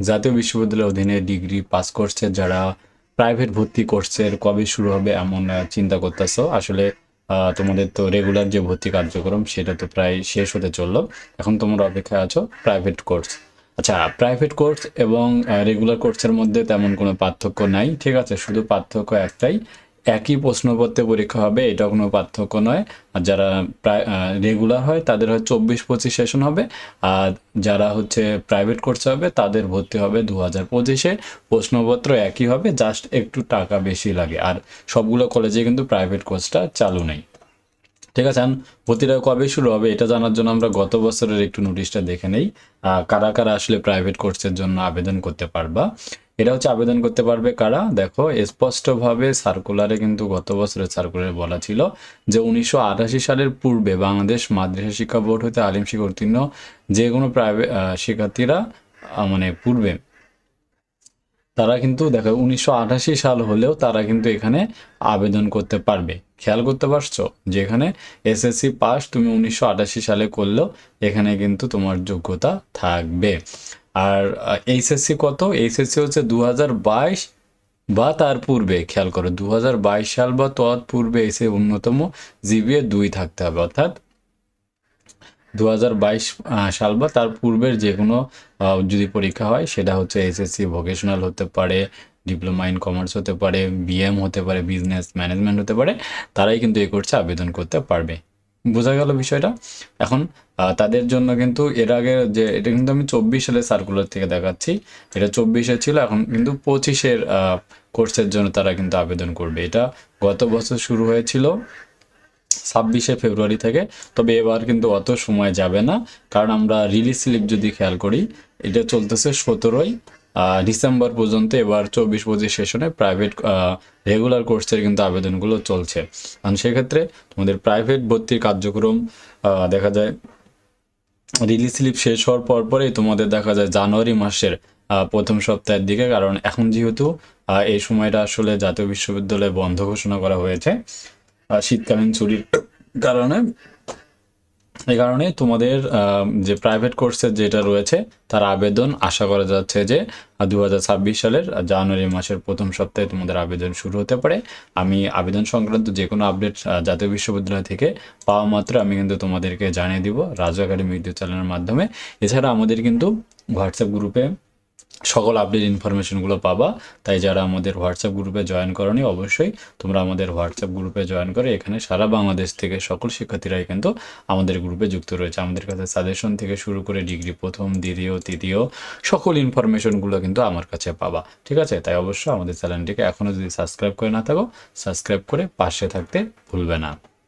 জাতীয় বিশ্ববিদ্যালয়ের অধীনে ডিগ্রি পাস করছে, যারা প্রাইভেট ভর্তি কোর্সের কবে শুরু হবে এমন চিন্তা করতেছ? আসলে তোমাদের তো রেগুলার যে ভর্তি কার্যক্রম, সেটা তো প্রায় শেষ হতে চলল। এখন তোমরা অপেক্ষায় আছো প্রাইভেট কোর্স। আচ্ছা প্রাইভেট কোর্স এবং রেগুলার কোর্সের মধ্যে তেমন কোনো পার্থক্য নাই, ঠিক আছে? শুধু পার্থক্য একটাই একই প্রশ্নপত্রে পরীক্ষা হবে, এটা কোনো পার্থক্য নয়। আর যারা প্রায় রেগুলার হয়, তাদের হয় চব্বিশ পঁচিশ সেশন হবে। আর যারা হচ্ছে প্রাইভেট কোর্সে হবে, তাদের ভর্তি হবে দু হাজার পঁচিশে। প্রশ্নপত্র একই হবে জাস্ট একটু টাকা বেশি লাগে। আর সবগুলো কলেজে কিন্তু প্রাইভেট কোর্সটা চালু নেই। ঠিক আছে ভর্তিটা কবে শুরু হবে এটা জানার জন্য আমরা গত বছরের একটু নোটিশটা দেখে নেই। কারা কারা আসলে প্রাইভেট কোর্সের জন্য আবেদন করতে পারবা? এটা হচ্ছে আবেদন করতে পারবে কারা? দেখো, স্পষ্টভাবে সার্কুলারে কিন্তু গত বছরের সার্কুলারে বলা ছিল যে উনিশশো আটাশি সালের পূর্বে বাংলাদেশ মাদ্রাসা শিক্ষা বোর্ড হতে আলিম শিক্ষা উত্তীর্ণ যে কোনো প্রাইভেট শিক্ষার্থীরা মানে পূর্বে, তারা কিন্তু দেখো, উনিশশো আটাশি সাল হলেও তারা কিন্তু এখানে আবেদন করতে পারবে। খেয়াল করতে পারছ? যে এখানে এসএসসি পাস তুমি উনিশশো আটাশি সালে করলেও এখানে কিন্তু তোমার যোগ্যতা থাকবে। আর এইচএসসি কত? এইচএসসি হচ্ছে দু হাজার বাইশ বা তার পূর্বে, খেয়াল করো দু হাজার বাইশ সাল বা তৎ পূর্বে এসে অন্যতম জিবিএ দুই থাকতে হবে, অর্থাৎ দু হাজার বাইশ সাল বা তার পূর্বের যে কোনো যদি পরীক্ষা হয়, সেটা হচ্ছে এসএসসি ভোকেশনাল হতে পারে ডিপ্লোমা ইন কমার্স হতে পারে বিএম হতে পারে বিজনেস ম্যানেজমেন্ট হতে পারে, তারাই কিন্তু এই কোর্সে আবেদন করতে পারবে। বোঝা গেল বিষয়টা? এখন তাদের জন্য কিন্তু এর আগে যে, এটা কিন্তু আমি চব্বিশ সালের সার্কুলার থেকে দেখাচ্ছি। এটা চব্বিশে ছিল, এখন কিন্তু পঁচিশের কোর্সের জন্য তারা কিন্তু আবেদন করবে। এটা গত বছর শুরু হয়েছিল ছাব্বিশে ফেব্রুয়ারি থেকে, তবে এবার কিন্তু অত সময় যাবে না। কারণ আমরা রিলিজ স্লিপ যদি খেয়াল করি, এটা চলতেছে সতেরোই ডিসেম্বর পর্যন্ত এবার চব্বিশ পঁচিশ সেশনে প্রাইভেট রেগুলার কোর্সের কিন্তু আবেদনগুলো চলছে। কারণ সেক্ষেত্রে তোমাদের প্রাইভেট ভর্তির কার্যক্রম দেখা যায় রিলিজ স্লিপ শেষ হওয়ার পর পরেই তোমাদের দেখা যায় জানুয়ারি মাসের প্রথম সপ্তাহের দিকে। কারণ এখন যেহেতু এই সময়টা আসলে জাতীয় বিশ্ববিদ্যালয়ে বন্ধ ঘোষণা করা হয়েছে। শীতকালীন ছুটির কারণে এই কারণে তোমাদের যে প্রাইভেট কোর্সের যেটা রয়েছে, তার আবেদন আশা করা যাচ্ছে যে দু হাজার ছাব্বিশ সালের জানুয়ারি মাসের প্রথম সপ্তাহে তোমাদের আবেদন শুরু হতে পারে। আমি আবেদন সংক্রান্ত যে কোনো আপডেট জাতীয় বিশ্ববিদ্যালয় থেকে পাওয়া মাত্র আমি কিন্তু তোমাদেরকে জানিয়ে দিব, রাজু একাডেমি ইউটিউব চ্যানেলের মাধ্যমে। এছাড়া আমাদের কিন্তু হোয়াটসঅ্যাপ গ্রুপে সকল আপডেট ইনফরমেশনগুলো পাবা। তাই যারা আমাদের হোয়াটসঅ্যাপ গ্রুপে জয়েন করনি, অবশ্যই তোমরা আমাদের হোয়াটসঅ্যাপ গ্রুপে জয়েন করে এখানে সারা বাংলাদেশ থেকে সকল শিক্ষার্থীরাই কিন্তু আমাদের গ্রুপে যুক্ত রয়েছে। আমাদের কাছে সাজেশন থেকে শুরু করে ডিগ্রি প্রথম, দ্বিতীয়, তৃতীয় সকল ইনফরমেশনগুলো কিন্তু আমার কাছে পাবা। ঠিক আছে? তাই অবশ্যই আমাদের চ্যানেলটিকে এখনও যদি সাবস্ক্রাইব করে না থাকো সাবস্ক্রাইব করে পাশে থাকতে ভুলবে না।